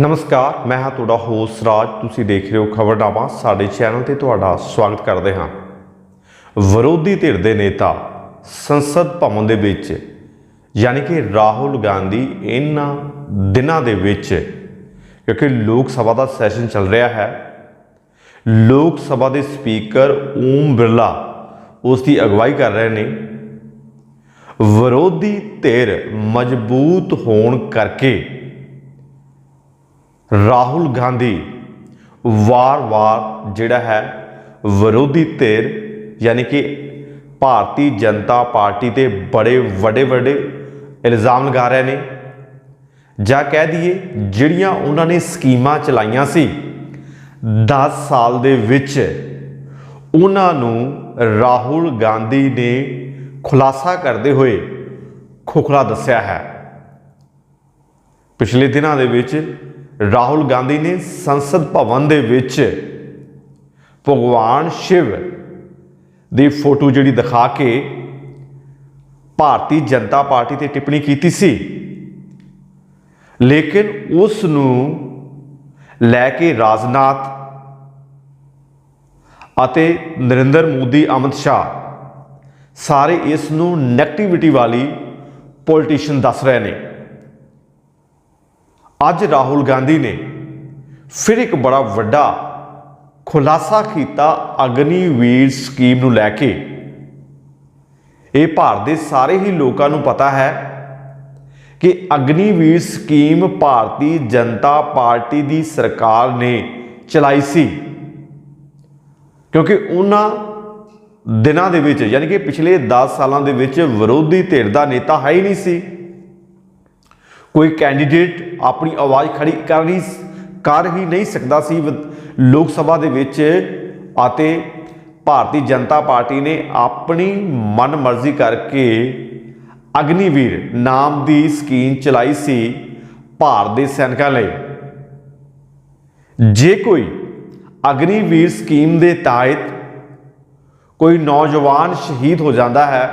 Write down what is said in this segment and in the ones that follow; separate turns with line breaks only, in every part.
ਨਮਸਕਾਰ, ਮੈਂ ਹਾਂ ਤੁਹਾਡਾ ਹੋਸਟ ਰਾਜ। ਤੁਸੀਂ ਦੇਖ ਰਹੇ ਹੋ ਖਬਰਨਾਮਾ। ਸਾਡੇ ਚੈਨਲ ਤੇ ਤੁਹਾਡਾ ਸਵਾਗਤ ਕਰਦੇ ਹਾਂ। ਵਿਰੋਧੀ ਧਿਰ ਦੇ ਨੇਤਾ ਸੰਸਦ ਭਵਨ ਦੇ ਵਿੱਚ, ਯਾਨੀ ਕਿ ਰਾਹੁਲ ਗਾਂਧੀ, ਇਹਨਾਂ ਦਿਨਾਂ ਦੇ ਵਿੱਚ, ਕਿਉਂਕਿ ਲੋਕ ਸਭਾ ਦਾ ਸੈਸ਼ਨ ਚੱਲ ਰਿਹਾ ਹੈ, ਲੋਕ ਸਭਾ ਦੇ ਸਪੀਕਰ ਓਮ ਬਿਰਲਾ ਉਸ ਦੀ ਅਗਵਾਈ ਕਰ ਰਹੇ ਨੇ। ਵਿਰੋਧੀ ਧਿਰ ਮਜ਼ਬੂਤ ਹੋਣ ਕਰਕੇ ਰਾਹੁਲ ਗਾਂਧੀ ਵਾਰ-ਵਾਰ ਜਿਹੜਾ ਹੈ ਵਿਰੋਧੀ ਧਿਰ, ਯਾਨੀ ਕਿ ਭਾਰਤੀ ਜਨਤਾ ਪਾਰਟੀ ਤੇ ਬੜੇ ਵੱਡੇ ਵੱਡੇ ਇਲਜ਼ਾਮ ਲਗਾ ਰਹੇ ਨੇ। ਜਾਂ ਕਹਿ ਦਈਏ ਜਿਹੜੀਆਂ ਉਹਨਾਂ ਨੇ ਸਕੀਮਾਂ ਚਲਾਈਆਂ ਸੀ 10 ਸਾਲ ਦੇ ਵਿੱਚ ਉਹਨਾਂ ਨੂੰ ਰਾਹੁਲ ਗਾਂਧੀ ਨੇ ਖੁਲਾਸਾ ਕਰਦੇ ਹੋਏ ਖੋਖਲਾ ਦੱਸਿਆ ਹੈ। ਪਿਛਲੇ ਦਿਨਾਂ ਦੇ ਵਿੱਚ ਰਾਹੁਲ ਗਾਂਧੀ ਨੇ ਸੰਸਦ ਭਵਨ ਦੇ ਵਿੱਚ ਭਗਵਾਨ ਸ਼ਿਵ ਦੀ ਫੋਟੋ ਜਿਹੜੀ ਦਿਖਾ ਕੇ ਭਾਰਤੀ ਜਨਤਾ ਪਾਰਟੀ ਤੇ ਟਿੱਪਣੀ ਕੀਤੀ ਸੀ। ਲੇਕਿਨ ਉਸ ਨੂੰ ਲੈ ਕੇ ਰਾਜਨਾਥ ਅਤੇ ਨਰਿੰਦਰ ਮੋਦੀ, ਅਮਿਤ ਸ਼ਾਹ ਸਾਰੇ ਇਸ ਨੂੰ ਨੈਗੇਟਿਵਿਟੀ ਵਾਲੀ ਪੋਲੀਟੀਸ਼ੀਅਨ ਦੱਸ ਰਹੇ ਨੇ। ਅੱਜ ਰਾਹੁਲ ਗਾਂਧੀ ਨੇ ਫਿਰ ਇੱਕ ਬੜਾ ਵੱਡਾ ਖੁਲਾਸਾ ਕੀਤਾ ਅਗਨੀਵੀਰ ਸਕੀਮ ਨੂੰ ਲੈ ਕੇ। ਇਹ ਭਾਰਤ ਦੇ ਸਾਰੇ ਹੀ ਲੋਕਾਂ ਨੂੰ ਪਤਾ ਹੈ ਕਿ ਅਗਨੀਵੀਰ ਸਕੀਮ ਭਾਰਤੀ ਜਨਤਾ ਪਾਰਟੀ ਦੀ ਸਰਕਾਰ ਨੇ ਚਲਾਈ ਸੀ। ਕਿਉਂਕਿ ਉਹਨਾਂ ਦਿਨਾਂ ਦੇ ਵਿੱਚ, ਯਾਨੀ ਕਿ ਪਿਛਲੇ 10 ਸਾਲਾਂ ਦੇ ਵਿੱਚ ਵਿਰੋਧੀ ਧਿਰ ਦਾ ਨੇਤਾ ਹੈ ਹੀ ਨਹੀਂ ਸੀ। ਕੋਈ ਕੈਂਡੀਡੇਟ ਆਪਣੀ ਆਵਾਜ਼ ਖੜੀ ਕਰ ਨਹੀਂ ਕਰ ਹੀ ਨਹੀਂ ਸਕਦਾ ਸੀ। ਵਿ- ਲੋਕ ਸਭਾ ਦੇ ਵਿੱਚ ਅਤੇ ਭਾਰਤੀ ਜਨਤਾ ਪਾਰਟੀ ਨੇ ਆਪਣੀ ਮਨਮਰਜ਼ੀ ਕਰਕੇ ਅਗਨੀਵੀਰ ਨਾਮ ਦੀ ਸਕੀਮ ਚਲਾਈ ਸੀ ਭਾਰਤ ਦੇ ਸੈਨਿਕਾਂ ਲਈ। ਜੇ ਕੋਈ ਅਗਨੀਵੀਰ ਸਕੀਮ ਦੇ ਤਹਿਤ ਕੋਈ ਨੌਜਵਾਨ ਸ਼ਹੀਦ ਹੋ ਜਾਂਦਾ ਹੈ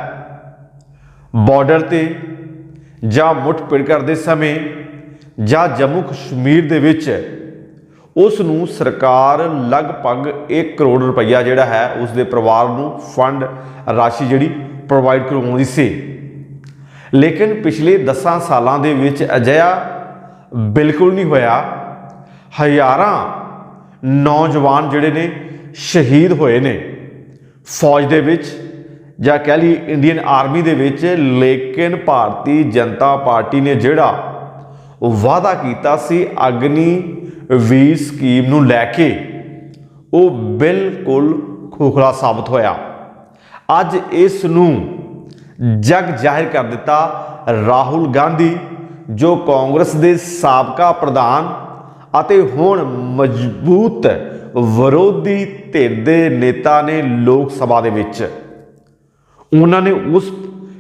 ਬਾਰਡਰ ਤੇ ਜਾਂ ਮੁੱਠਭਿੜ ਕਰਦੇ ਸਮੇਂ ਜਾਂ ਜੰਮੂ ਕਸ਼ਮੀਰ ਦੇ ਵਿੱਚ ਉਸ ਨੂੰ ਸਰਕਾਰ ਲਗਭਗ 1 ਕਰੋੜ ਰੁਪਈਆ ਜਿਹੜਾ ਹੈ ਉਸ ਦੇ ਪਰਿਵਾਰ ਨੂੰ ਫੰਡ ਰਾਸ਼ੀ ਜਿਹੜੀ ਪ੍ਰੋਵਾਈਡ ਕਰਵਾਉਂਦੀ ਸੀ। ਲੇਕਿਨ ਪਿਛਲੇ 10 ਸਾਲਾਂ ਦੇ ਵਿੱਚ ਅਜਿਹਾ ਬਿਲਕੁਲ ਨਹੀਂ ਹੋਇਆ। ਹਜ਼ਾਰਾਂ ਨੌਜਵਾਨ ਜਿਹੜੇ ਨੇ ਸ਼ਹੀਦ ਹੋਏ ਨੇ। ਫੌਜ ਦੇ ਵਿੱਚ ਜਾਂ ਕਹਿ ਲਈ ਇੰਡੀਅਨ ਆਰਮੀ ਦੇ ਵਿੱਚ, ਲੇਕਿਨ ਭਾਰਤੀ ਜਨਤਾ ਪਾਰਟੀ ਨੇ ਜਿਹੜਾ ਵਾਅਦਾ ਕੀਤਾ ਸੀ ਅਗਨੀ ਵੀ ਸਕੀਮ ਨੂੰ ਲੈ ਕੇ, ਉਹ ਬਿਲਕੁਲ ਖੋਖਲਾ ਸਾਬਤ ਹੋਇਆ। ਅੱਜ ਇਸ ਨੂੰ ਜਗ ਜਾਹਿਰ ਕਰ ਦਿੱਤਾ ਰਾਹੁਲ ਗਾਂਧੀ, ਜੋ ਕਾਂਗਰਸ ਦੇ ਸਾਬਕਾ ਪ੍ਰਧਾਨ ਅਤੇ ਹੁਣ ਮਜ਼ਬੂਤ ਵਿਰੋਧੀ ਧਿਰ ਦੇ ਨੇਤਾ ਨੇ ਲੋਕ ਸਭਾ ਦੇ ਵਿੱਚ। ਉਹਨਾਂ ਨੇ ਉਸ,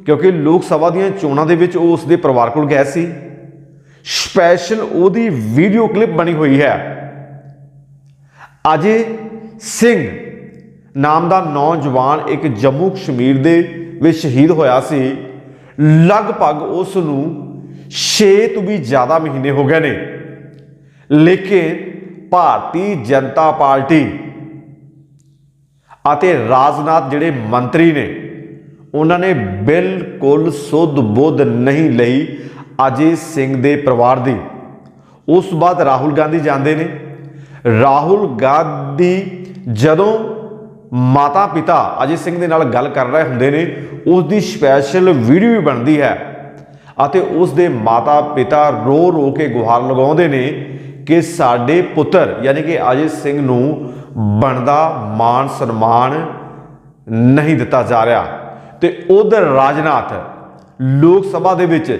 ਕਿਉਂਕਿ ਲੋਕ ਸਭਾ ਦੀਆਂ ਚੋਣਾਂ ਦੇ ਵਿੱਚ ਉਹ ਉਸ ਦੇ ਪਰਿਵਾਰ ਕੋਲ ਗਏ ਸੀ। ਸਪੈਸ਼ਲ ਉਹਦੀ ਵੀਡੀਓ ਕਲਿੱਪ ਬਣੀ ਹੋਈ ਹੈ। ਅਜੇ ਸਿੰਘ ਨਾਮ ਦਾ ਨੌਜਵਾਨ ਇੱਕ ਜੰਮੂ ਕਸ਼ਮੀਰ ਦੇ ਵਿੱਚ ਸ਼ਹੀਦ ਹੋਇਆ ਸੀ। ਲਗਭਗ ਉਸ ਨੂੰ 6 ਤੋਂ ਵੀ ਜ਼ਿਆਦਾ ਮਹੀਨੇ ਹੋ ਗਏ ਨੇ। ਲੇਕਿਨ ਭਾਰਤੀ ਜਨਤਾ ਪਾਰਟੀ ਅਤੇ ਰਾਜਨਾਥ ਜਿਹੜੇ ਮੰਤਰੀ ਨੇ ਉਹਨਾਂ ਨੇ ਬਿਲਕੁਲ ਸੁੱਧ ਬੁੱਧ ਨਹੀਂ ਲਈ ਅਜੇ ਸਿੰਘ ਦੇ ਪਰਿਵਾਰ ਦੀ। ਉਸ ਤੋਂ ਬਾਅਦ ਰਾਹੁਲ ਗਾਂਧੀ ਜਾਂਦੇ ਨੇ। ਰਾਹੁਲ ਗਾਂਧੀ ਜਦੋਂ ਮਾਤਾ ਪਿਤਾ ਅਜੇ ਸਿੰਘ ਦੇ ਨਾਲ ਗੱਲ ਕਰ ਰਹੇ ਹੁੰਦੇ ਨੇ ਉਸ ਦੀ ਸਪੈਸ਼ਲ ਵੀਡੀਓ ਵੀ ਬਣਦੀ ਹੈ ਅਤੇ ਉਸ ਦੇ ਮਾਤਾ ਪਿਤਾ ਰੋ ਰੋ ਕੇ ਗੁਹਾਰ ਲਗਾਉਂਦੇ ਨੇ ਕਿ ਸਾਡੇ ਪੁੱਤਰ, ਯਾਨੀ ਕਿ ਅਜੇ ਸਿੰਘ ਨੂੰ ਬਣਦਾ ਮਾਨ ਸਨਮਾਨ ਨਹੀਂ ਦਿੱਤਾ ਜਾ ਰਿਹਾ। ਤੇ ਉਧਰ ਰਾਜਨਾਥ ਲੋਕ ਸਭਾ ਦੇ ਵਿੱਚ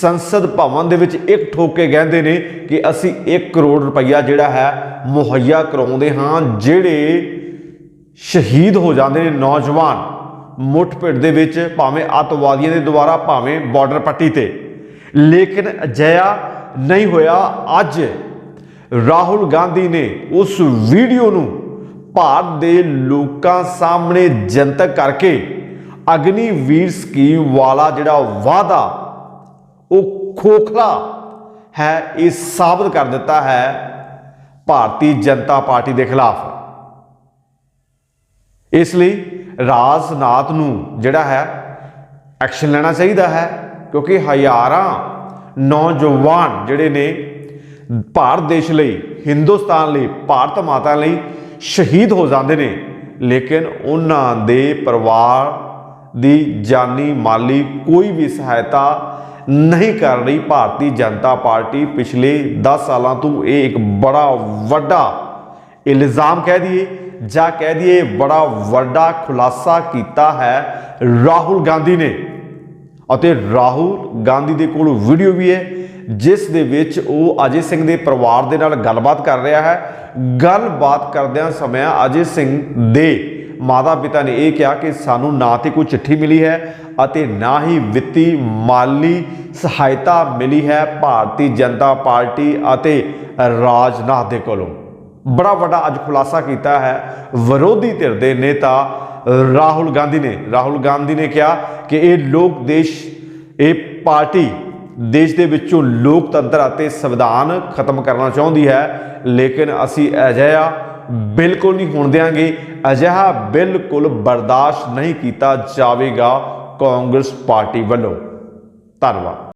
ਸੰਸਦ ਭਵਨ ਦੇ ਵਿੱਚ ਇੱਕ ਠੋਕ ਕੇ ਕਹਿੰਦੇ ਨੇ ਕਿ ਅਸੀਂ 1 ਕਰੋੜ ਰੁਪਈਆ ਜਿਹੜਾ ਹੈ ਮੁਹੱਈਆ ਕਰਾਉਂਦੇ ਹਾਂ, ਜਿਹੜੇ ਸ਼ਹੀਦ ਹੋ ਜਾਂਦੇ ਨੇ ਨੌਜਵਾਨ ਮੁੱਠਭਿੜ ਦੇ ਵਿੱਚ ਭਾਵੇਂ ਅੱਤਵਾਦੀਆਂ ਦੇ ਦੁਆਰਾ, ਭਾਵੇਂ ਬਾਰਡਰ ਪੱਟੀ ਤੇ। ਲੇਕਿਨ ਅਜਿਹਾ ਨਹੀਂ ਹੋਇਆ। ਅੱਜ ਰਾਹੁਲ ਗਾਂਧੀ ਨੇ ਉਸ ਵੀਡੀਓ ਨੂੰ ਭਾਰਤ ਦੇ ਲੋਕਾਂ ਸਾਹਮਣੇ ਜਨਤਕ ਕਰਕੇ ਅਗਨੀ ਵੀਰ ਸਕੀਮ ਵਾਲਾ ਜਿਹੜਾ ਵਾਅਦਾ, ਉਹ ਖੋਖਲਾ ਹੈ, ਇਹ ਸਾਬਤ ਕਰ ਦਿੱਤਾ ਹੈ ਭਾਰਤੀ ਜਨਤਾ ਪਾਰਟੀ ਦੇ ਖਿਲਾਫ। ਇਸ ਲਈ ਰਾਜਨਾਥ ਨੂੰ ਜਿਹੜਾ ਹੈ, ਐਕਸ਼ਨ ਲੈਣਾ ਚਾਹੀਦਾ ਹੈ, ਕਿਉਂਕਿ ਹਜ਼ਾਰਾਂ ਨੌਜਵਾਨ ਜਿਹੜੇ ਨੇ ਭਾਰਤ ਦੇਸ਼ ਲਈ, ਹਿੰਦੁਸਤਾਨ ਲਈ, ਭਾਰਤ ਮਾਤਾ ਲਈ ਸ਼ਹੀਦ ਹੋ ਜਾਂਦੇ ਨੇ, ਲੇਕਿਨ ਉਹਨਾਂ ਦੇ ਪਰਿਵਾਰ ਦੀ ਜਾਨੀ ਮਾਲੀ ਕੋਈ ਵੀ ਸਹਾਇਤਾ ਨਹੀਂ ਕਰ ਰਹੀ। ਭਾਰਤੀ ਜਨਤਾ ਪਾਰਟੀ ਪਿਛਲੇ 10 ਸਾਲਾਂ ਤੋਂ ਇਹ ਇੱਕ ਬੜਾ ਵੱਡਾ ਇਲਜ਼ਾਮ ਕਹਿ ਦਈਏ ਜਾਂ ਕਹਿ ਦਈਏ ਬੜਾ ਵੱਡਾ ਖੁਲਾਸਾ ਕੀਤਾ ਹੈ ਰਾਹੁਲ ਗਾਂਧੀ ਨੇ। ਅਤੇ ਰਾਹੁਲ ਗਾਂਧੀ ਦੇ ਕੋਲ ਵੀਡੀਓ ਵੀ ਹੈ, ਜਿਸ ਦੇ ਵਿੱਚ ਉਹ ਅਜੇ ਸਿੰਘ ਦੇ ਪਰਿਵਾਰ ਦੇ ਨਾਲ ਗੱਲਬਾਤ ਕਰ ਰਿਹਾ ਹੈ। ਗੱਲਬਾਤ ਕਰਦਿਆਂ ਸਮਿਆਂ ਅਜੇ ਸਿੰਘ ਦੇ ਮਾਤਾ ਪਿਤਾ ਨੇ ਇਹ ਕਿਹਾ ਕਿ ਸਾਨੂੰ ਨਾ ਤੇ ਕੋਈ ਚਿੱਠੀ ਮਿਲੀ ਹੈ ਅਤੇ ਨਾ ਹੀ ਵਿੱਤੀ ਮਾਲੀ ਸਹਾਇਤਾ ਮਿਲੀ ਹੈ ਭਾਰਤੀ ਜਨਤਾ ਪਾਰਟੀ ਅਤੇ ਰਾਜਨਾਥ ਦੇ ਕੋਲੋਂ। ਬੜਾ ਵੱਡਾ ਅੱਜ ਖੁਲਾਸਾ ਕੀਤਾ ਹੈ। ਵਿਰੋਧੀ ਧਿਰ ਦੇ ਨੇਤਾ ਰਾਹੁਲ ਗਾਂਧੀ ਨੇ, ਰਾਹੁਲ ਗਾਂਧੀ ਨੇ ਕਿਹਾ ਕਿ ਇਹ ਲੋਕ ਦੇਸ਼, ਇਹ ਪਾਰਟੀ ਦੇਸ਼ ਦੇ ਵਿੱਚੋਂ ਲੋਕਤੰਤਰ ਅਤੇ ਸੰਵਿਧਾਨ ਖਤਮ ਕਰਨਾ ਚਾਹੁੰਦੀ ਹੈ। ਲੇਕਿਨ ਅਸੀਂ ਅਜਿਹਾ ਬਿਲਕੁਲ ਨਹੀਂ ਹੋਣ ਦੇਵਾਂਗੇ ਅਜਿਹਾ ਬਿਲਕੁਲ ਬਰਦਾਸ਼ਤ ਨਹੀਂ ਕੀਤਾ ਜਾਵੇਗਾ ਕਾਂਗਰਸ ਪਾਰਟੀ ਵੱਲੋਂ। ਧੰਨਵਾਦ।